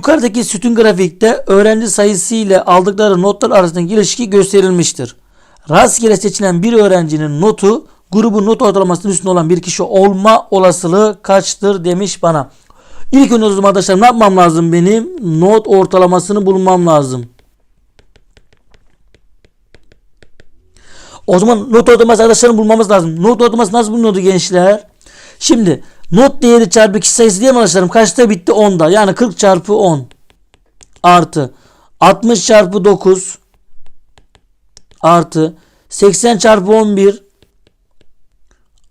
Yukarıdaki sütun grafikte öğrenci sayısı ile aldıkları notlar arasındaki ilişki gösterilmiştir. Rastgele seçilen bir öğrencinin notu grubun not ortalamasının üstünde olan bir kişi olma olasılığı kaçtır demiş bana. İlk önce o arkadaşlar ne yapmam lazım benim? Not ortalamasını bulmam lazım. O zaman not ortalaması arkadaşlarım bulmamız lazım. Not ortalaması nasıl bulunuyordu gençler? Şimdi not değeri çarpı kişi sayısı diye arkadaşlarım? Kaçta bitti? 10'da. Yani 40 çarpı 10 artı 60 çarpı 9 artı 80 çarpı 11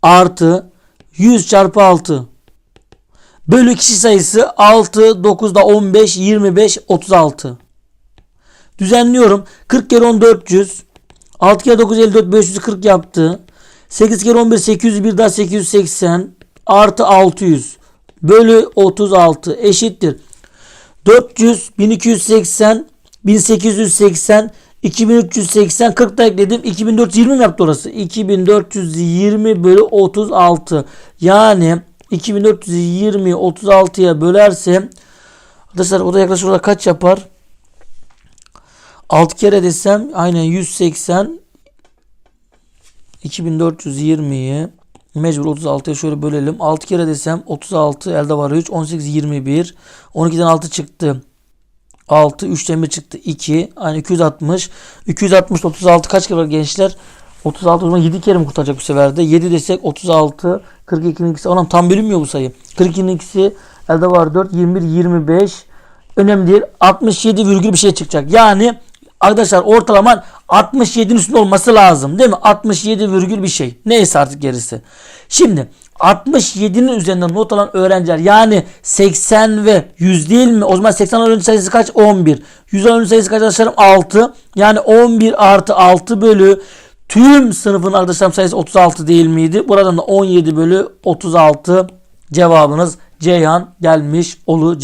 artı 100 çarpı 6 bölü kişi sayısı 6 9'da 15 25 36 düzenliyorum 40 kere 10 400 6 kere 9 54 540 yaptı 8 kere 11 801 daha 880 artı 600 bölü 36 eşittir. 400 1280 1880 2380 40 da ekledim. 2420 mi yaptı orası? 2420 bölü 36 yani 2420 36'ya bölersem arkadaşlar o da yaklaşık olarak kaç yapar? 6 kere desem aynen 180 2420'yi mecbur 36'ya şöyle bölelim. 6 kere desem 36 elde var 3 18 21 12'den 6 çıktı. 6 3'ten 1 çıktı 2 yani 260 260 36 kaç kere var gençler? 36 o zaman 7 kere mi kurtaracak bu sefer de? 7 desek 36 42'nin ikisi. Anam tam bölünmüyor bu sayı. 42'nin ikisi elde var 4 21 25 önemli değil. 67 virgül bir şey çıkacak. Yani arkadaşlar ortalaman 67'nin üstünde olması lazım. Değil mi? 67 virgül bir şey. Neyse artık gerisi. Şimdi 67'nin üzerinden not alan öğrenciler yani 80 ve 100 değil mi? O zaman 80 öğrenci sayısı kaç? 11. 100 öğrenci sayısı kaç arkadaşlarım? 6. Yani 11 artı 6 bölü tüm sınıfın arkadaşlarım sayısı 36 değil miydi? Buradan da 17 bölü 36 cevabınız Ceyhan gelmiş olacak.